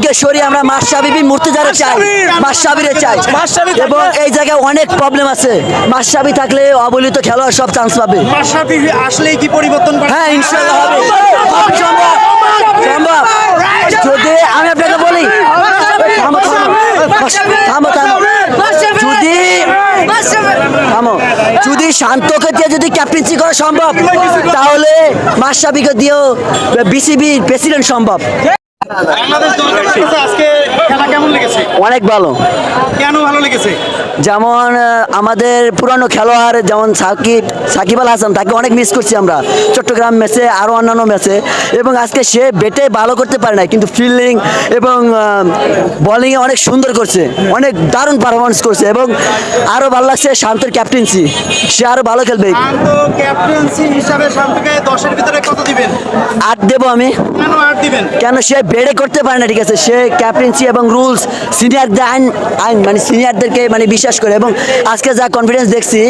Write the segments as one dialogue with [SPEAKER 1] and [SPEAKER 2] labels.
[SPEAKER 1] পাপনকে সরিয়ে আমরা মাসাবিবি মুর্তিজারে চাই মাসাবিরে চাই। এবং এই জায়গায় অনেক প্রবলেম আছে। মাসাবি থাকলে অবলিত খেলোয়াড় সব চান্স পাবে।
[SPEAKER 2] মাশরাফি আসলেই কি পরিবর্তন পারে
[SPEAKER 1] হ্যাঁ ইনশাল্লাহ হবে। সম্ভব। সম্ভব। যদি আমি আপনাকে বলি থামো থামো। যদি থামো। যদি শান্তকে দিয়ে যদি ক্যাপ্টেন্সি করা সম্ভব তাহলে মাসাবিকে দিয়েও বিসিবি প্রেসিডেন্ট সম্ভব।
[SPEAKER 2] বাংলাদেশ আজকে খেলা কেমন লেগেছে?
[SPEAKER 1] অনেক ভালো।
[SPEAKER 2] কেন ভালো লেগেছে?
[SPEAKER 1] যেমন আমাদের পুরানো খেলোয়াড় যেমন সাকিব সাকিব আল হাসান তাকে অনেক মিস করছি আমরা। চট্টগ্রাম ম্যাচে আরও অন্যান্য ম্যাচে এবং আজকে সে বেটে ভালো করতে পারে না কিন্তু ফিল্ডিং এবং বোলিংয়ে অনেক সুন্দর করছে। অনেক দারুণ পারফরমেন্স করছে এবং আরও ভালো লাগছে শান্তর ক্যাপ্টেন্সি সে আরও ভালো খেলবে।
[SPEAKER 2] শান্ত ক্যাপ্টেন্সি হিসাবে শান্তকে দশের ভিতরে কত দিবেন?
[SPEAKER 1] আট দেবো আমি।
[SPEAKER 2] কেন আট দিবেন?
[SPEAKER 1] কেন সে বেড়ে করতে পারে না ঠিক আছে? সে ক্যাপ্টেন্সি এবং রুলস সিনিয়রদের আইন আইন মানে সিনিয়রদেরকে মানে বিশ্বাস করে এবং আজকে যা কনফিডেন্স দেখছি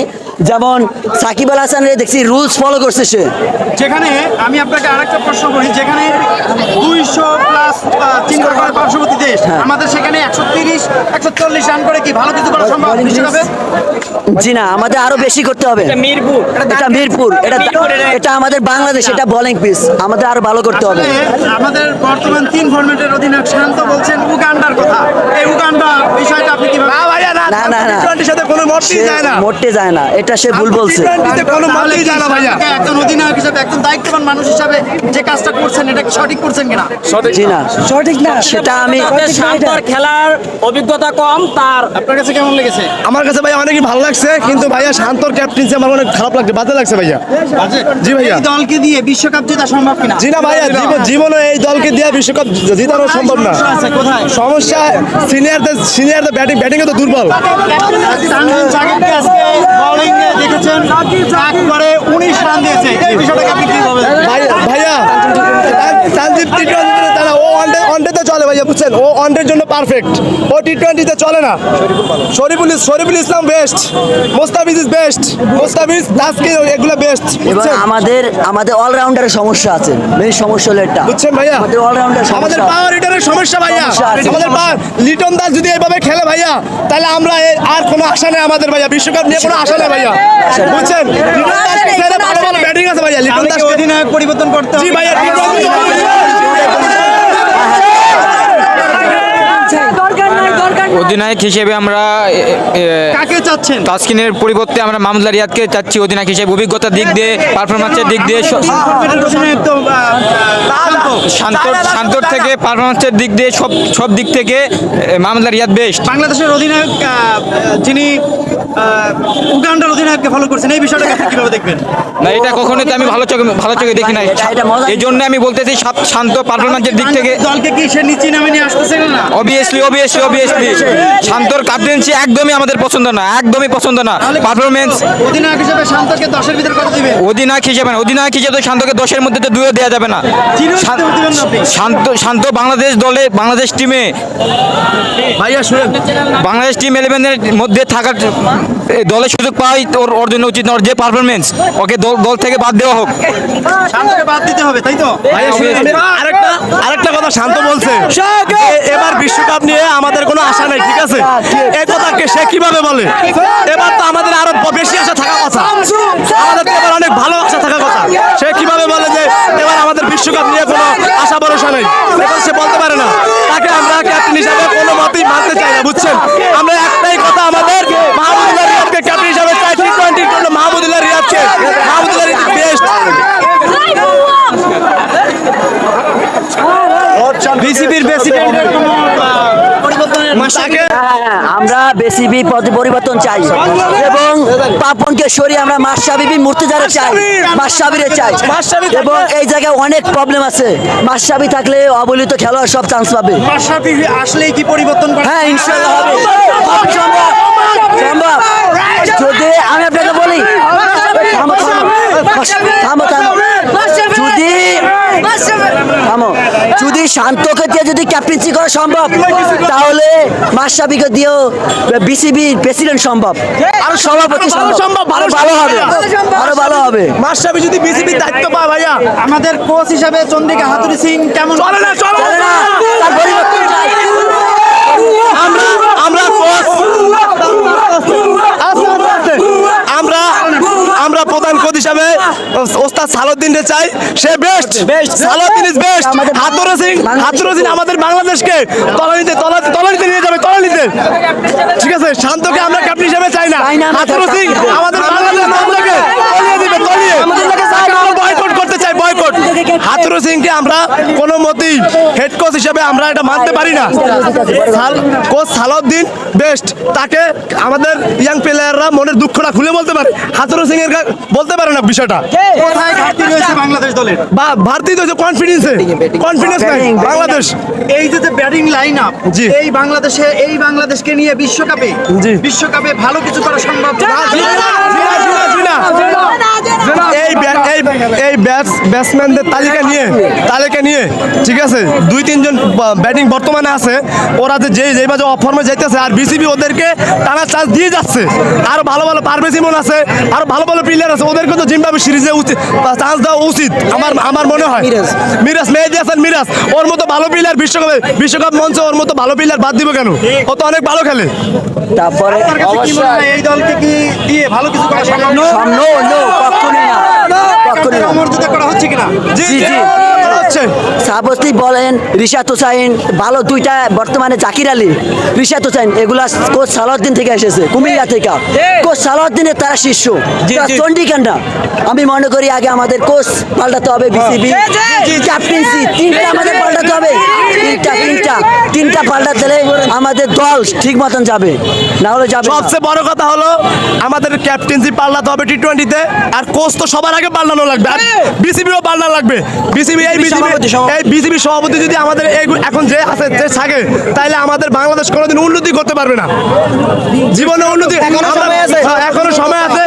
[SPEAKER 1] যেমন সাকিব আল হাসানের দেখছি রুলস ফলো করছে সে।
[SPEAKER 2] যেখানে আমি আপনাকে আরেকটা প্রশ্ন করি যেখানে দুইশো প্লাস তিন করে পার্শ্ববর্তী দেশ আমাদের সেখানে একশো তিরিশ একশো চল্লিশ রান করে কি ভালো কিছু করা সম্ভব?
[SPEAKER 1] জি না আমাদের আরও বেশি করতে হবে।
[SPEAKER 3] মিরপুর।
[SPEAKER 1] এটা মিরপুর এটা এটা আমাদের বাংলাদেশ এটা বোলিং পিস আমাদের আরও ভালো করতে হবে।
[SPEAKER 2] আমাদের বর্তমান তিন ফরম্যাটের অধিনায়ক শান্ত বলছেন উগান্ডার কথা। এই উগান্ডা বিষয়টা আপনি কীভাবে
[SPEAKER 1] না না না।
[SPEAKER 4] সাথে কোনো
[SPEAKER 1] সে
[SPEAKER 4] যায় না।
[SPEAKER 1] মোটে যায় না। এটা সে ভুল বলছে।
[SPEAKER 4] টি-টোয়েন্টিতে কোনো
[SPEAKER 2] তাহলে
[SPEAKER 4] যায় না ভাইয়া।
[SPEAKER 2] একজন অধিনায়ক হিসেবে একজন দায়িত্ববান মানুষ হিসাবে যে কাজটা করছেন এটা কি সঠিক করছেন কিনা?
[SPEAKER 1] জি না। সঠিক না। সেটা আমি
[SPEAKER 3] শান্তর খেলার অভিজ্ঞতা কম তার
[SPEAKER 2] আপনার কাছে কেমন লেগেছে?
[SPEAKER 4] আমার কাছে ভাইয়া অনেকই ভালো লাগছে কিন্তু ভাইয়া শান্তর ক্যাপ্টেন্সি আমার অনেক খারাপ লাগছে বাজে লাগছে ভাইয়া। জি ভাইয়া।
[SPEAKER 2] এই দলকে দিয়ে বিশ্বকাপ জেতা সম্ভব কিনা?
[SPEAKER 4] জি না ভাইয়া জীবন- জীবনে এই দলকে দিয়ে বিশ্বকাপ জিতানো সম্ভব না।
[SPEAKER 2] সমস্যা আছে কোথায়?
[SPEAKER 4] সমস্যা সিনিয়রদের সিনিয়রদের ব্যাটিং ব্যাটিংয়ে তো দুর্বল।
[SPEAKER 2] তানজিম সাকিবকে আজকে বোলিং দেখেছেন। দেখেছেন একবারে উনিশ রান দিয়েছে। এই বিষয়টাকে আপনি কি বলবেন
[SPEAKER 4] ভাইয়া তান- টি টোয়েন্টিতে তারা ও ভাইয়া বুঝছেন ও ওয়ানডের জন্য পারফেক্ট ও টি টোয়েন্টিতে চলে না। Shoriful Shoriful Islam best Mustafiz is best Mustafiz Taskin এগুলো বেস্ট
[SPEAKER 1] আমাদের আমাদের অলরাউন্ডারের সমস্যা আছে। মেন সমস্যা হলো এটা।
[SPEAKER 4] বুঝছেন ভাইয়া?
[SPEAKER 1] আমাদের অলরাউন্ডার
[SPEAKER 4] আমাদের পাওয়ার হিটারের সমস্যা ভাইয়া। আমাদের power- লিটন দাস যদি এইভাবে খেলে ভাইয়া তাহলে আমরা এ- আর কোনো আশা নেই আমাদের ভাইয়া। বিশ্বকাপ নিয়ে কোনো আশা নেই ভাইয়া। বুঝছেন? লিটন দাস ভালো ভালো ব্যাটিং আছে ভাইয়া। লিটন দাস
[SPEAKER 2] অধিনায়ক পরিবর্তন করতে
[SPEAKER 4] জি ভাইয়া
[SPEAKER 5] অধিনায়ক হিসেবে আমরা
[SPEAKER 2] কাকে চাচ্ছেন
[SPEAKER 5] তাসকিনের পরিবর্তে আমরা মামলা রিয়াদকে চাচ্ছি অধিনায়ক হিসেবে অভিজ্ঞতার দিক দিয়ে পারফরমেন্সের দিক দিয়ে। শান্তর শান্তর থেকে পারফরমেন্সের দিক দিয়ে সব সব দিক থেকে মামুদুল্লাহ রিয়াদ বেস্ট
[SPEAKER 2] বাংলাদেশের অধিনায়ক যিনি উগান্ডার অধিনায়ককে ফলো করছেন এই বিষয়টাকে আপনি কীভাবে দেখবেন?
[SPEAKER 5] না এটা কখনোই তো আমি ভালো চোখে ভালো চোখে দেখি
[SPEAKER 1] মজা-
[SPEAKER 5] এই জন্য আমি বলতেছি শান্ত- শান্ত পারফরমেন্সের দিক থেকে
[SPEAKER 2] দলকে কি সে নিচে নামে নিয়ে আসতেছে না?
[SPEAKER 5] অবভিয়াসলি অবভিয়াসলি অবভিয়াসলি শান্তর ক্যাপ্টেন্সি একদমই আমাদের পছন্দ না একদমই পছন্দ না। পারফরমেন্স
[SPEAKER 2] অধিনায়ক হিসেবে শান্তকে দশের ভিতরে কত দিবেন?
[SPEAKER 5] অধিনায়ক হিসেবে অধিনায়ক হিসেবে তো শান্তকে দশের মধ্যে তো দুইও দেওয়া যাবে না। শান্ত-
[SPEAKER 2] না?
[SPEAKER 5] শান্ত বাংলাদেশ দলে বাংলাদেশ টিমে
[SPEAKER 4] ভাইয়া শুনেন।
[SPEAKER 5] বাংলাদেশ টিম ইলেভেনের মধ্যে থাকার দলে সুযোগ পাওয়াই ওর ওর জন্য উচিত না ওর যে পারফরমেন্স ওকে দল দল থেকে বাদ দেওয়া হোক।
[SPEAKER 2] শান্তকে বাদ দিতে হবে তাই তো?
[SPEAKER 4] আরেকটা আরেকটা কথা শান্ত বলছে। এবার বিশ্বকাপ নিয়ে আমাদের কোনো আশা নেই ঠিক আছে? এই কথা কে সে কীভাবে বলে? এবার তো আমাদের আরও বেশি আশা থাকা কথা। আমাদের তো এবার অনেক ভালো আশা থাকা কথা। সে কীভাবে বলে যে এবার আমাদের বিশ্বকাপ নিয়ে কোনো আশা ভরসা নেই? সে বলতে পারে না। তাকে আমরা ক্যাপ্টেন হিসাবে কোনো মতেই মানতে চাই না বুঝছেন আমরা একটাই কথা আমাদের মাহমুদুল্লাহ রিয়াদকে ক্যাপ্টেন হিসাবে চাই টি টোয়েন্টির জন্য মাহমুদুল্লাহ রিয়াদকে মাহমুদুল্লাহ রিয়াদ বেস্ট
[SPEAKER 2] বিসিবির প্রেসিডেন্টের কোনো
[SPEAKER 1] হ্যাঁ, আমরা বেসিবি পরিবর্তন চাই এবং পাপনকে সরিয়ে আমরা মাসাবিবি মুর্তিজারে চাই মাসাবিরে চাই এবং এই জায়গায় অনেক প্রবলেম আছে মাসাবি থাকলে অবলিত খেলোয়াড় সব চান্স পাবে
[SPEAKER 2] আসলেই কি পরিবর্তন
[SPEAKER 1] হ্যাঁ ইনশাল্লাহ হবে যদি আমি আপনাকে বলি থামো থামো থামো থামো যদি থামো যদি শান্তকে দিয়ে যদি ক্যাপ্টেন্সি করা সম্ভব তাহলে মাসাবিকে দিয়েও বিসিবি প্রেসিডেন্ট সম্ভব। আরও সভাপতি
[SPEAKER 4] সম্ভব, ভালো
[SPEAKER 1] ভালো হবে। আরও ভালো হবে।
[SPEAKER 4] মাসাবি যদি বিসিবির দায়িত্ব পায় ভাইয়া।
[SPEAKER 2] আমাদের কোচ হিসাবে চন্দ্রিকা হাতুরি সিং কেমন
[SPEAKER 4] চলে না চলে
[SPEAKER 1] চলে না। তার পরিবর্তন চাই।
[SPEAKER 4] অর্থাৎ সালাউদ্দিনকে চাই। সে best Salauddin is best Hathurusingha Hathurusingha আমাদের বাংলাদেশকে তলানিতে তলা- তলানিতে নিয়ে যাবে তলানিতে। ঠিক আছে? শান্তকে আমরা ক্যাপ্টেন হিসাবে চাই না। হাতুরা সিং আমাদের বাংলাদেশ দলটাকে তলিয়ে দিবে তলিয়ে আমরা বয়কট করতে চাই বয়কট হাতুরা সিংকে আমরা কোনো মতেই হেড কোচ হিসেবে আমরা এটা মানতে পারি না। কোচ সালাউদ্দিন বেস্ট তাকে আমাদের ইয়াং প্লেয়াররা মনের দুঃখটা খুলে বলতে পারে। হাতুরা সিং এর বলতে পারে না বিষয়টা। ভারতীয় কনফিডেন্সে কনফিডেন্স নাই বাংলাদেশ।
[SPEAKER 2] এই যে যে ব্যাটিং লাইন আপ। এই বাংলাদেশে এই বাংলাদেশকে নিয়ে বিশ্বকাপে। বিশ্বকাপে ভালো কিছু করা সম্ভব।
[SPEAKER 4] এই এই এই ব্যাটস ব্যাটসম্যানদের তালিকা নিয়ে তালিকা নিয়ে ঠিক আছে? দুই তিনজন ব্যাটিং বর্তমানে আছে। ওরা যে যেই যেই বাজে অফ ফর্মে যাইতেছে আর বিসিবি ওদেরকে টানা চান্স দিয়ে যাচ্ছে। আরও ভালো ভালো পারভেজ ইমন আছে আরও ভালো ভালো প্লেয়ার আছে। ওদেরকে তো জিম্বাবু সিরিজে উচিত চান্স দেওয়া উচিত আমার আমার মনে হয়। মিরাজ। মেহেদি হাসান মিরাজ। ওর মতো ভালো প্লেয়ার বিশ্বকাপে বিশ্বকাপ মঞ্চে ওর মতো ভালো প্লেয়ার বাদ দিব কেন? ও তো অনেক ভালো খেলে।
[SPEAKER 1] তারপরে
[SPEAKER 2] এই দলকে কি দিয়ে ভালো কিছু করা সম্ভব
[SPEAKER 1] নো নো কখনোই না। কখনোই না
[SPEAKER 2] অমর্যাদা করা হচ্ছে কিনা?
[SPEAKER 4] জি
[SPEAKER 1] জি।
[SPEAKER 4] হচ্ছে?
[SPEAKER 1] বলেন রিশাদ হোসাইন ভালো দুইটা বর্তমানে জাকির আলী রিশাদ হোসাইন এগুলা কোচ সালাউদ্দিন থেকে এসেছে কুমিল্লা থেকে। কোচ সালাউদ্দিনের তারা শিষ্য চন্ডিকান্ডা আমি মনে করি আগে আমাদের কোচ পাল্টাতে হবে বিসিবি ক্যাপ্টেন্সি তিনটা আমাদের পাল্টাতে হবে। তিনটা তিনটা তিনটা পাল্টাতে হলে আমাদের দল ঠিক মতন যাবে। না হলে যাবে
[SPEAKER 4] সবচেয়ে বড় কথা হলো আমাদের ক্যাপ্টেন্সি পাল্টাতে হবে টি টোয়েন্টিতে আর কোচ তো সবার আগে পাল্টানো লাগবে আর বিসিবিও পাল্টানো লাগবে। বিসিবি এই বিসিবি বিজেপির সভাপতি যদি আমাদের এখন যে আছে যে থাকে তাহলে আমাদের বাংলাদেশ কোনোদিন উন্নতি করতে পারবে না। জীবনে উন্নতি এখনও সময় আছে। হ্যাঁ, এখনও সময় আছে।